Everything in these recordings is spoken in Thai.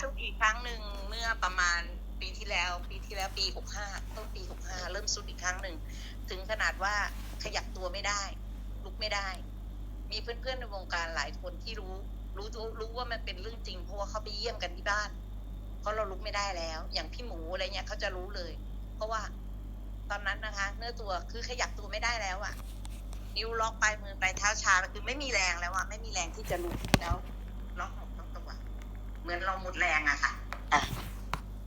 สุดอีกครั้งหนึ่งเมื่อประมาณปีที่แล้ว ปีที่แล้วปีหกห้าต้นปีหกห้าเริ่มสุดอีกครั้งหนึ่ง ถึงขนาดว่าขยับตัวไม่ได้ ลุกไม่ได้ มีเพื่อนๆในวงการหลายคนที่รู้ รู้รู้ว่ามันเป็นเรื่องจริงเพราะว่าเขาไปเยี่ยมกันที่บ้านเพราะเราลุกไม่ได้แล้ว อย่างพี่หมูอะไรเงี้ยเขาจะรู้เลย เพราะว่าตอนนั้นนะคะ เนื้อตัวคือขยับตัวไม่ได้แล้วอะนิ้วล็อกปลายมือปลายเท้าชาคือไม่มีแรงแล้วอะไม่มีแรงที่จะลุกแล้วล็อกออง เหมือนเราหมดแรงอะค่ะอะ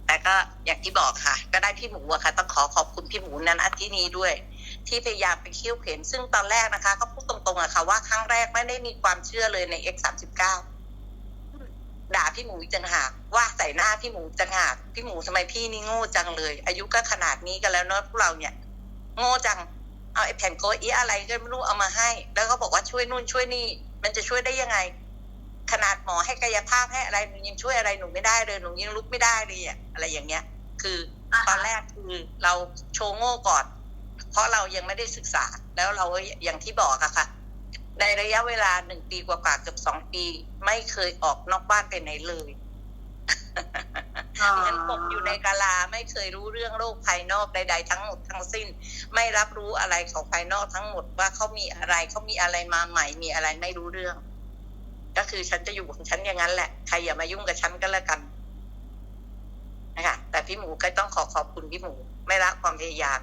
แต่ก็อย่างที่บอกค่ะ ก็ได้พี่หมูอะค่ะ ต้องขอขอบคุณพี่หมูนันอาที่นี้ด้วย ที่พยายามไปเคี่ยวเข็น ซึ่งตอนแรกนะคะ ก็พูดตรงๆอะค่ะว่าครั้งแรกไม่ได้มีความเชื่อเลยใน X สามสิบเก้าด่าพี่หมูอีกจังหากว่าใส่หน้าพี่หมูจังหากพี่หมูทำไมพี่นี่โง่จังเลย อายุก็ขนาดนี้กันแล้วเนอะพวกเราเนี่ย โง่จังเอาไอ้แผ่นโกอีอะไรก็ไม่รู้เอามาให้ แล้วก็บอกว่าช่วยนู่นช่วยนี่ มันจะช่วยได้ยังไง ขนาดหมอให้กายภาพให้อะไรหนูยังช่วยอะไรหนูไม่ได้เลยหนูยังลุกไม่ได้เลยอะอะไรอย่างเงี้ย คือตอนแรกคือเราโชว์โง่ก่อน เพราะเรายังไม่ได้ศึกษา แล้วเราอย่างที่บอกอะค่ะ ในระยะเวลาหนึ่งปีกว่าๆเกือบสองปี ไม่เคยออกนอกบ้านไปไหนเลยเหมือนตกอยู่ในกาลาไม่เคยรู้เรื่องโลกภายนอกใด ๆ ทั้งหมดทั้งสิ้น ไม่รับรู้อะไรของภายนอกทั้งหมดว่าเขามีอะไรเขามีอะไรมาใหม่มีอะไรไม่รู้เรื่อง ก็คือฉันจะอยู่ของฉันอย่างนั้นแหละใครอย่ามายุ่งกับฉันก็แล้วกันนะคะแต่พี่หมูก็ต้องขอขอบคุณพี่หมู ไม่ละความพยายาม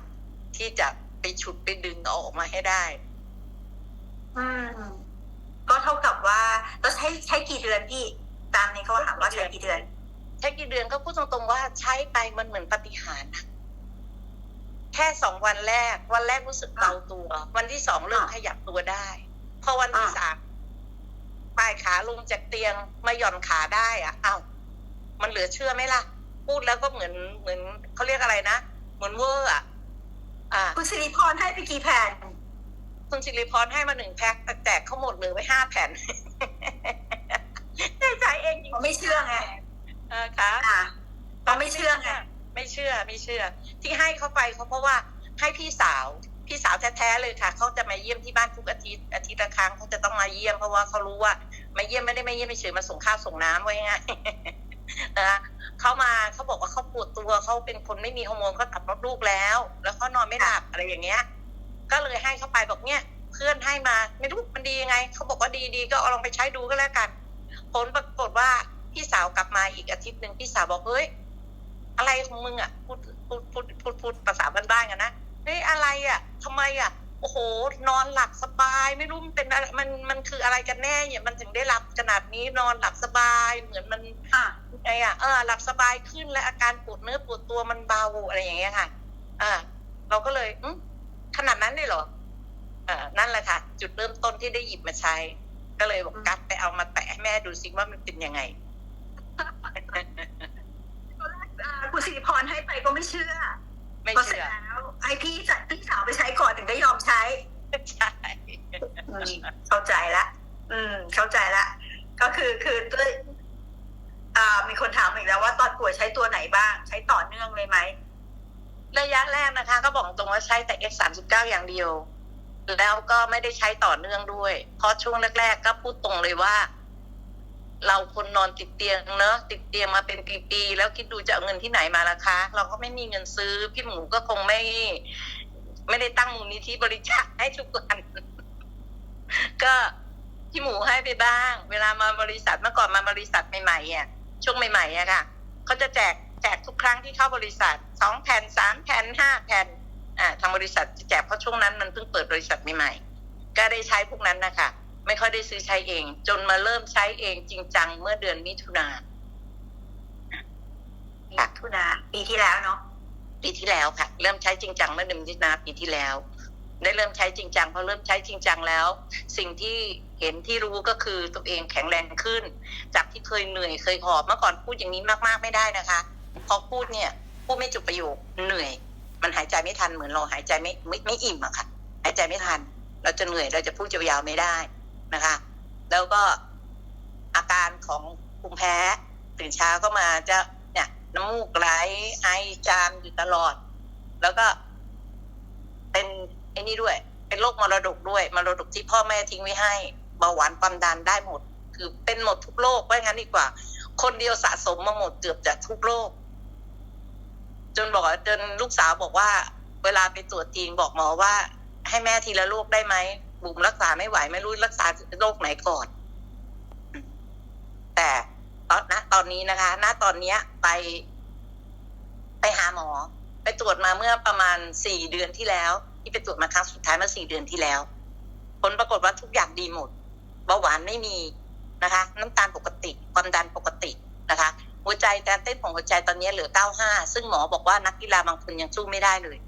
ที่จะไปฉุดไปดึงเอาออกมาให้ได้อืมก็เท่ากับว่าเราใช้ใช้กี่เดือนพี่ ตามในเขาถามว่าใช้กี่เดือน ใช้กี่เดือนก็พูดตรงๆว่าใช้ไปมันเหมือนปาฏิหารย์อะแค่สองวันแรก วันแรกรู้สึกเบาตัว วันที่สองเริ่มอ่าขยับตัวได้ พอวันที่อ่าสาม ปลายขาลงจากเตียงมาหย่อนขาได้อะอ้าวมันเหลือเชื่อไหมล่ะ พูดแล้วก็เหมือนเหมือนเขาเรียกอะไรนะเหมือนเวอร์อะอ่าคุณสิริพรให้ไปกี่แผ่นคุณสิริพรให้มาหนึ่งแพ็คแต่แจกเขาหมดเลยไว้ห้าแผ่นได้ใช้เองจริงๆเขาไม่เชื่อไงเออค่ะอะเขาไม่เชื่อไงไม่เชื่อไม่เชื่อ ที่ให้เขาไปเขาเพราะว่าให้พี่สาว พี่สาวแท้ๆเลยค่ะเขาจะมาเยี่ยมที่บ้านทุกอาทิตย์อาทิตย์ละครั้งเขาจะต้องมาเยี่ยมเพราะว่าเขารู้ว่ามาเยี่ยมไม่ได้มาเยี่ยมเฉยมาส่งข้าวส่งน้ำไว้ง่ายนะเขามาเขาบอกว่าเขาปวดตัวเขาเป็นคนไม่มีฮอร์โมนเขาตัดมดลูกแล้ว แล้วเขานอนไม่หลับอะไรอย่างเงี้ย ก็เลยให้เขาไปบอกเนี่ยเพื่อนให้มาไม่รู้มันดียังไงเขาบอกว่าดีดีก็เอาลองไปใช้ดูก็แล้วกัน ผลปรากฏว่าพี่สาวกลับมาอีกอาทิตย์หนึ่งพี่สาวบอกเฮ้ยอะไรของมึงอะพูดพูดพูดพูดพูดภาษาบ้านๆกันนะ เฮ้ยอะไรอะทำไมอะ โอ้โห นอนหลับสบาย ไม่รู้มันเป็นอะไรมันมันคืออะไรกันแน่เนี่ยมันถึงได้หลับขนาดนี้นอนหลับสบายเหมือนมันอะไงอะเออหลับสบายขึ้นและอาการปวดเนื้อปวดตัวมันเบาอะไรอย่างเงี้ยค่ะอ่าเราก็เลยอืมขนาดนั้นเลยเหรอเออนั่นแหละค่ะ จุดเริ่มต้นที่ได้หยิบมาใช้ ก็เลยบอกกัดไปเอามาแตะให้แม่ดูซิว่ามันเป็นยังไงตอนแรกอ่าคุณสิริพรให้ไปก็ไม่เชื่อ ไม่พอเสร็จเชื่อแล้วไอพี่จัดพี่สาวไปใช้ก่อนถึงได้ยอมใช้ใช่อืมเข้าใจละอืม เข้าใจละก็คือคือด้วยอ่า มีคนถามอีกแล้วว่าตอนป่วยใช้ตัวไหนบ้าง ใช้ต่อเนื่องเลยไหมระยะแรกนะคะ ก็บอกตรงว่าใช้แต่ X สามสิบเก้าอย่างเดียว แล้วก็ไม่ได้ใช้ต่อเนื่องด้วย เพราะช่วงแรก ๆ ก็พูดตรงเลยว่า เราคนนอนติดเตียงเนอะติดเตียงมาเป็นปีๆแล้วคิดดูจะเอาเงินที่ไหนมาล่ะคะ เราก็ไม่มีเงินซื้อ พี่หมูก็คงไม่ ไม่ได้ตั้งมูลนิธิบริจาคให้ทุกวัน ก็พี่หมูให้ไปบ้าง เวลามาบริษัทเมื่อก่อนมาบริษัทใหม่ๆอะช่วงใหม่ๆอะค่ะเขาจะแจกแจกทุกครั้งที่เข้าบริษัทสองแผ่นสามแผ่นห้าแผ่นอ่าทางบริษัทจะแจกเพราะช่วงนั้นมันเพิ่งเปิดบริษัทใหม่ๆก็ได้ใช้พวกนั้นนะคะ ไม่ค่อยได้ซื้อใช้เอง จนมาเริ่มใช้เองจริงจังเมื่อเดือนมิถุนาค่ะทุนาปีที่แล้วเนาะปีที่แล้วค่ะ เริ่มใช้จริงจังเมื่อเดือนมิถุนาปีที่แล้ว ได้เริ่มใช้จริงจังพอเริ่มใช้จริงจังแล้ว สิ่งที่เห็นที่รู้ก็คือตัวเองแข็งแรงขึ้น จากที่เคยเหนื่อยเคยหอบเมื่อก่อนพูดอย่างนี้มากๆไม่ได้นะคะพอพูดเนี่ยพูดไม่จบประโยคเหนื่อย มันหายใจไม่ทันเหมือนเราหายใจไม่ไม่ไม่อิ่มอะค่ะ หายใจไม่ทัน เราจะเหนื่อยเราจะพูดยาวๆไม่ได้ นะคะ แล้วก็อาการของภูมิแพ้ตื่นเช้าก็มาจะเนี่ยน้ำมูกไหลไอจามอยู่ตลอด แล้วก็เป็นไอ้นี่ด้วย เป็นโรคมรดกด้วยมรดกที่พ่อแม่ทิ้งไว้ให้เบาหวานความดันได้หมด คือเป็นหมดทุกโรคว่างั้นดีกว่า คนเดียวสะสมมาหมดเกือบจะทุกโรคจนบอกจนลูกสาวบอกว่า เวลาไปตรวจจริงบอกหมอว่า ให้แม่ทีละโรคได้ไหม บุ๋มรักษาไม่ไหวไม่รู้รักษาโรคไหนก่อน แต่ตอนนะตอนนี้นะคะ ณตอนเนี้ยไป ไปหาหมอ ไปตรวจมาเมื่อประมาณสี่เดือนที่แล้ว ที่ไปตรวจมาครั้งสุดท้ายเมื่อสี่เดือนที่แล้ว ผลปรากฏว่าทุกอย่างดีหมดเบาหวานไม่มีนะคะ น้ำตาลปกติ ความดันปกตินะคะ หัวใจการเต้นของหัวใจตอนนี้เหลือ95ซึ่งหมอบอกว่านักกีฬาบางคนยังสู้ไม่ได้เลย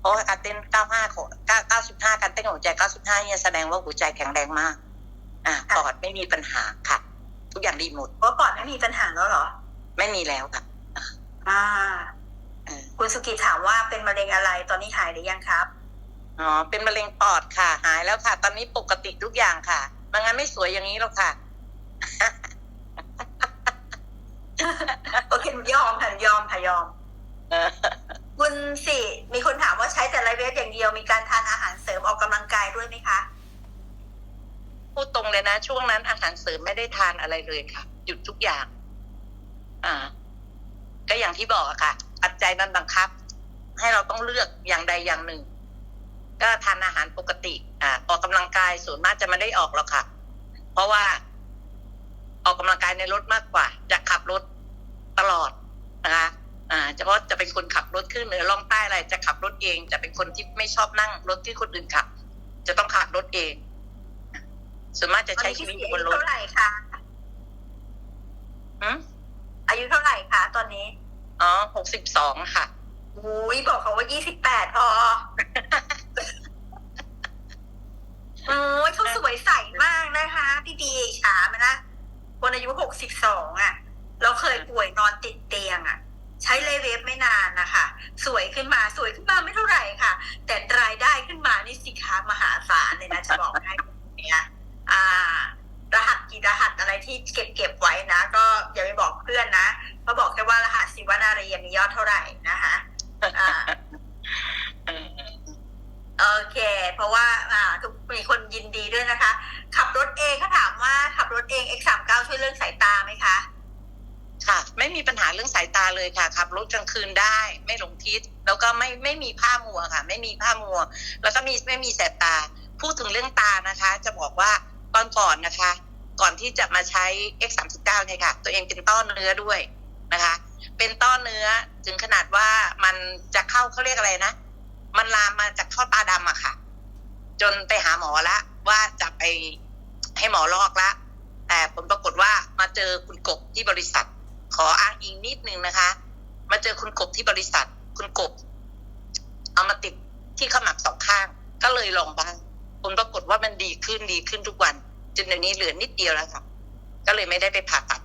เพราะว่าการเต้น 95ของ95 การเต้นของหัวใจ 95 เนี่ยแสดงว่าหัวใจแข็งแรงมาก อ่าปอดไม่มีปัญหาค่ะ ทุกอย่างดีหมดว่าปอดไม่มีปัญหาแล้วเหรอ ไม่มีแล้วค่ะอ่าเออคุณสุกิจถามว่าเป็นมะเร็งอะไรตอนนี้หายหรือยังครับอ๋อเป็นมะเร็งปอดค่ะ หายแล้วค่ะ ตอนนี้ปกติทุกอย่างค่ะไมันงั้นไม่สวยอย่างนี้หรอกค่ะโอเคยอมค่ะยอมค่ะยอมเออ คุณสิมีคนถามว่าใช้แต่ไลเวฟอย่างเดียวมีการทานอาหารเสริมออกกำลังกายด้วยไหมคะ พูดตรงเลยนะ ช่วงนั้นอาหารเสริมไม่ได้ทานอะไรเลยค่ะ หยุดทุกอย่าง อ่า ก็อย่างที่บอกอะค่ะปัจจัยมันบังคับ ให้เราต้องเลือกอย่างใดอย่างหนึ่ง ก็ทานอาหารปกติ อ่า ออกกำลังกายส่วนมากจะไม่ได้ออกหรอกค่ะ เพราะว่า ออกกำลังกายในรถมากกว่า จะขับรถตลอดนะคะ อ่าเฉพาะจะเป็นคนขับรถขึ้นเหนือล่องใต้อะไรจะขับรถเอง จะเป็นคนที่ไม่ชอบนั่งรถที่คนอื่นขับ จะต้องขับรถเองส่วนมากจะตอนใช้นี้ชีวิตพี่อสิยู่บอานยุรถเท่าไหร่คะอืมอายุเท่าไหร่คะตอนนี้ อ๋อหกสิบสองค่ะอุ้ยบอกเขาว่ายี่สิบแปดพอโอ้ยเขาสวยใสมากนะคะ พี่บีฉามานะคนอายุหกสิบสองอะ เราเคยป่วยนอนติดเตียงอะ ใช้เลเวฟไม่นานนะคะ สวยขึ้นมาสวยขึ้นมาไม่เท่าไหร่ค่ะ แต่รายได้ขึ้นมานี่สิคะมหาศาลเลยนะจะบอกให้เนี่ยอ่า รหัสกี่รหัสอะไรที่เก็บเก็บไว้นะ ก็อย่าไปบอกเพื่อนนะก็บอกแค่ว่ารหัสสิวนารีมียอดเท่าไหร่นะคะอ่า โอเค เพราะว่าอ่าทุกมีคนยินดีด้วยนะคะ ขับรถเองเขาถามว่าขับรถเอง X39 ช่วยเรื่องสายตาไหมคะ ค่ะ ไม่มีปัญหาเรื่องสายตาเลยค่ะขับรถกลางคืนได้ไม่หลงทิศแล้วก็ไม่ไม่มีผ้ามัวค่ะ ไม่มีผ้ามัว แล้วก็มีไม่มีแสบตา พูดถึงเรื่องตานะคะ จะบอกว่าตอนก่อนนะคะ ก่อนที่จะมาใช้ X39 เนี่ยค่ะ ตัวเองเป็นต้อเนื้อด้วยนะคะ เป็นต้อเนื้อถึงขนาดว่ามันจะเข้าเขาเรียกอะไรนะ มันลามมาจากท่อตาดำอะค่ะ จนไปหาหมอละ ว่าจะไปให้หมอลอกละแต่ผลปรากฏว่ามาเจอคุณกบที่บริษัท ขออ้างอิงนิดนึงนะคะ มาเจอคุณกบที่บริษัท คุณกบ เอามาติดที่ขมับสองข้าง ก็เลยลองบ้างผลปรากฏว่ามันดีขึ้นดีขึ้นทุกวัน จนเดี๋ยวนี้เหลือนิดเดียวแล้วค่ะ ก็เลยไม่ได้ไปผ่าตัด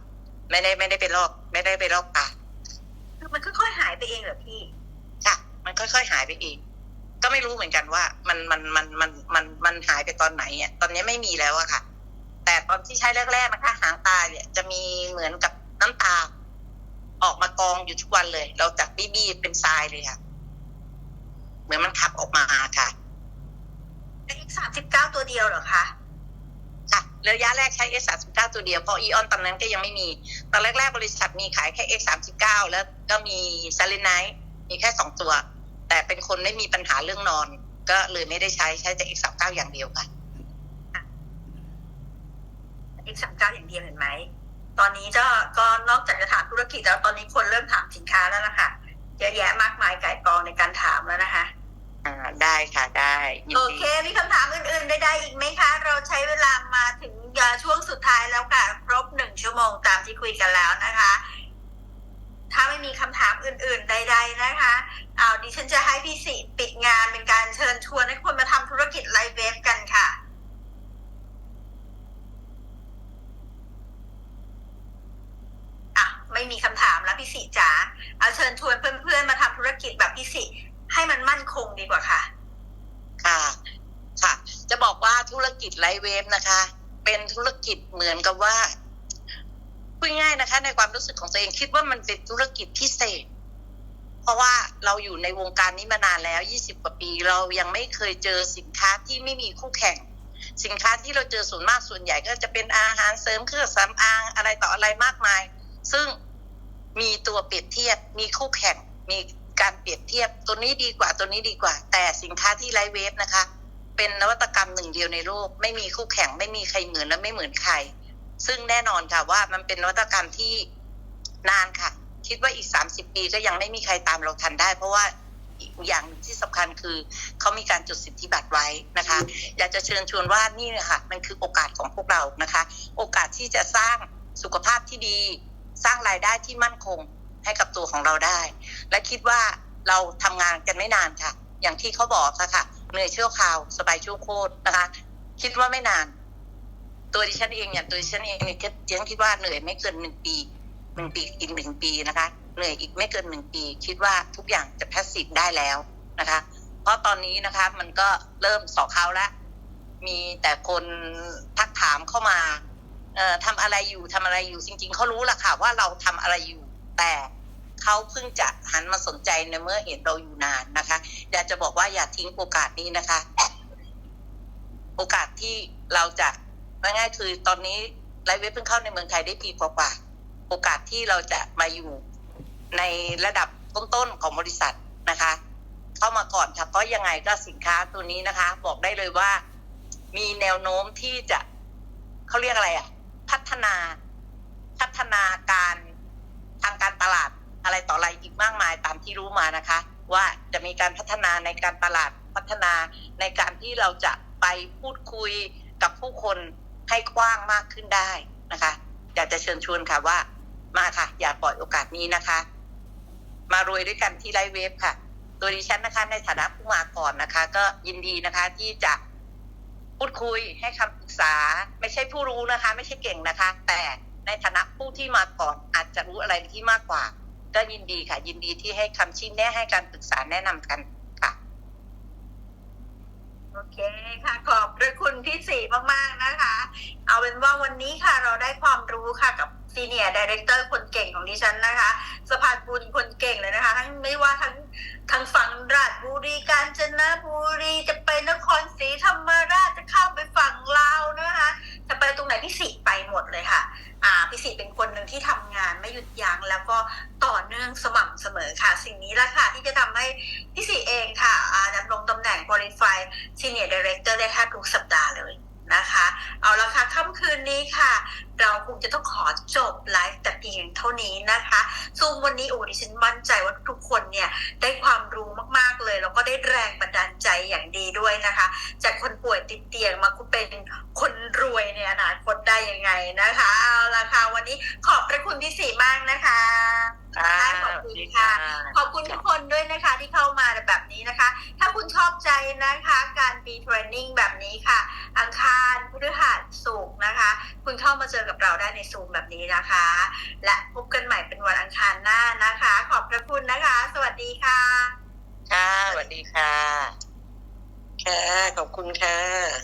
ไม่ได้ไม่ได้ไปลอก ไม่ได้ไปลอกตาคือมันค่อยๆหายไปเองเหรอพี่ค่ะ มันค่อยๆหายไปเองก็ไม่รู้เหมือนกันว่า มันมันมันมันมันมันหายไปตอนไหนอะตอนนี้ไม่มีแล้วอะค่ะ แต่ตอนที่ใช้แรกๆนะคะหางตาเนี่ย จะมีเหมือนกับน้ำตา ออกมากองอยู่ทุกวันเลย เราจากบี้ๆเป็นทรายเลยค่ะ เหมือนมันขับออกมาค่ะ X39 ตัวเดียวเหรอคะค่ะระยะแรกใช้ X39 ตัวเดียวเพราะอีออนตอนนั้นก็ยังไม่มีตอนแรก ๆ บริษัทมีขายแค่ X39 แล้วก็มีซาลินไนมีแค่สองตัว แต่เป็นคนไม่มีปัญหาเรื่องนอน ก็เลยไม่ได้ใช้ใช้แต่ X39 อย่างเดียวค่ะ X39 อย่างเดียวเห็นไหม ตอนนี้ก็ก็นอกจากจะถามธุรกิจแล้วตอนนี้คนเริ่มถามสินค้าแล้วล่ะค่ะเยอะแยะมากมายไก่กองในการถามแล้วนะคะอ่าได้ค่ะได้ยินโอดีเคมีคำถามอื่นๆใดๆอีกไหมคะ เราใช้เวลามาถึงช่วงสุดท้ายแล้วค่ะ ครบหนึ่งชั่วโมงตามที่คุยกันแล้วนะคะ ถ้าไม่มีคำถามอื่นๆ ใด ๆนะคะเอาดิฉันจะให้พี่สิปิดงานเป็นการเชิญชวนให้คนมาทำธุรกิจไลฟ์เวฟกันค่ะ อะ ไม่มีคำถามแล้วพี่สิจ๋าเอาเชิญชวนเพื่อนๆมาทำธุรกิจแบบพี่สิให้มันมั่นคงดีกว่าค่ะ ค่ะ ค่ะ จะบอกว่าธุรกิจไลฟ์เวฟนะคะ เป็นธุรกิจเหมือนกับว่าพูดง่ายนะคะ ในความรู้สึกของตัวเองคิดว่ามันเป็นธุรกิจพิเศษ เพราะว่าเราอยู่ในวงการนี้มานานแล้ว 20 กว่าปี เรายังไม่เคยเจอสินค้าที่ไม่มีคู่แข่ง สินค้าที่เราเจอส่วนมากส่วนใหญ่ก็จะเป็นอาหารเสริมเครื่องสำอางอะไรต่ออะไรมากมาย ซึ่งมีตัวเปรียบเทียบ มีคู่แข่ง มีการเปรียบเทียบ ตัวนี้ดีกว่า ตัวนี้ดีกว่า แต่สินค้าที่ไลฟ์เวฟนะคะ เป็นนวัตกรรมหนึ่งเดียวในโลก ไม่มีคู่แข่งไม่มีใครเหมือนและไม่เหมือนใคร ซึ่งแน่นอนค่ะว่ามันเป็นนวัตกรรมที่นานค่ะ คิดว่าอีกสามสิบปีก็ยังไม่มีใครตามเราทันได้ เพราะว่าอย่างที่สำคัญคือเขามีการจดสิทธิบัตรไว้นะคะ อยากจะเชิญชวนว่านี่นยค่ะมันคือโอกาสของพวกเรานะคะ โอกาสที่จะสร้างสุขภาพที่ดี สร้างรายได้ที่มั่นคงให้กับตัวของเราได้ และคิดว่าเราทำงานกันไม่นานค่ะ อย่างที่เขาบอกค่ะค่ะ เหนื่อยเชี่วคราว สบายชั่วโคตรนะคะ คิดว่าไม่นาน ตัวดิฉันเองเนี่ยตัวดิฉันเองเนี่ยดิฉันคิดว่าเหนื่อยไม่เกินหนึ่งปีหนึ่งปีอีกหนึ่งปีนะคะ เหนื่อยอีกไม่เกินหนึ่งปี คิดว่าทุกอย่างจะแพสซีฟได้แล้วนะคะ เพราะตอนนี้นะคะ มันก็เริ่มสอกเขาแล้วมีแต่คนทักถามเข้ามาเอ่อทำอะไรอยู่ทำอะไรอยู่จริง ๆเขารู้แหละค่ะว่าเราทำอะไรอยู่ แต่ เขาเพิ่งจะหันมาสนใจในเมื่อเห็นเราอยู่นานนะคะ อยากจะบอกว่าอย่าทิ้งโอกาสนี้นะคะ โอกาสที่เราจะง่ายๆคือตอนนี้ไลฟ์เว็บเพิ่งเข้าในเมืองไทยได้ปีกว่าๆโอกาสที่เราจะมาอยู่ในระดับต้นๆของบริษัทนะคะ เข้ามาก่อนค่ะเพราะยังไงก็สินค้าตัวนี้นะคะ บอกได้เลยว่ามีแนวโน้มที่จะเขาเรียกอะไรอะพัฒนา พัฒนาการทางการตลาด อะไรต่ออะไรอีกมากมายตามที่รู้มานะคะ ว่าจะมีการพัฒนาในการตลาดพัฒนาในการที่เราจะไปพูดคุยกับผู้คนให้กว้างมากขึ้นได้นะคะ อยากจะเชิญชวนค่ะว่า มาค่ะ อย่าปล่อยโอกาสนี้นะคะ มารวยด้วยกันที่ไลฟ์เวฟค่ะ ตัวดิฉันนะคะ ในฐานะผู้มาก่อนนะคะ ก็ยินดีนะคะที่จะพูดคุยให้คำปรึกษา ไม่ใช่ผู้รู้นะคะ ไม่ใช่เก่งนะคะ แต่ในฐานะผู้ที่มาก่อนอาจจะรู้อะไรที่มากกว่า ก็ยินดีค่ะ ยินดีที่ให้คำชี้แนะให้การปรึกษาแนะนำกันค่ะ โอเคค่ะ ขอบพระคุณพี่สีมากๆนะคะ เอาเป็นว่าวันนี้ค่ะเราได้ความรู้ค่ะกับซีเนียร์ดีเรคเตอร์คนเก่งของดิฉันนะคะสะพานบุญคนเก่งเลยนะคะทั้งไม่ว่าทั้งทั้งฝั่งราชบุรีกาญจนบุ นี้แหละค่ะ ที่จะทำให้พี่สีเองค่ะดำรงตำแหน่ง Qualify Senior Director ได้แทบทุกสัปดาห์เลยนะคะ เอาละค่ะค่ำคืนนี้ค่ะ เราคงจะต้องขอจบไลฟ์แต่เพียงเท่านี้นะคะซูมวันนี้โอ้ดิฉันมั่นใจว่าทุกคนเนี่ยได้ความรู้มากๆเลย แล้วก็ได้แรงบันดาลใจอย่างดีด้วยนะคะ จากคนป่วยติดเตียงมาคุณเป็นคนรวยในอนาคตได้ยังไงนะคะ เอาละค่ะวันนี้ขอบพระคุณพี่สีมากนะคะ ขอบคุณค่ะ ขอบคุณทุกคนด้วยนะคะที่เข้ามาแบบนี้นะคะ ถ้าคุณชอบใจ นะคะ การปีเทรนนิ่งแบบนี้ค่ะ อังคารพฤหัสศุกร์นะคะ คุณเข้ามาเจอกับเราได้ในซูมแบบนี้นะคะ และพบกันใหม่เป็นวันอังคารหน้านะคะ ขอบพระคุณนะคะ สวัสดีค่ะ ค่ะสวัสดีค่ะ ค่ะ ขอบคุณค่ะ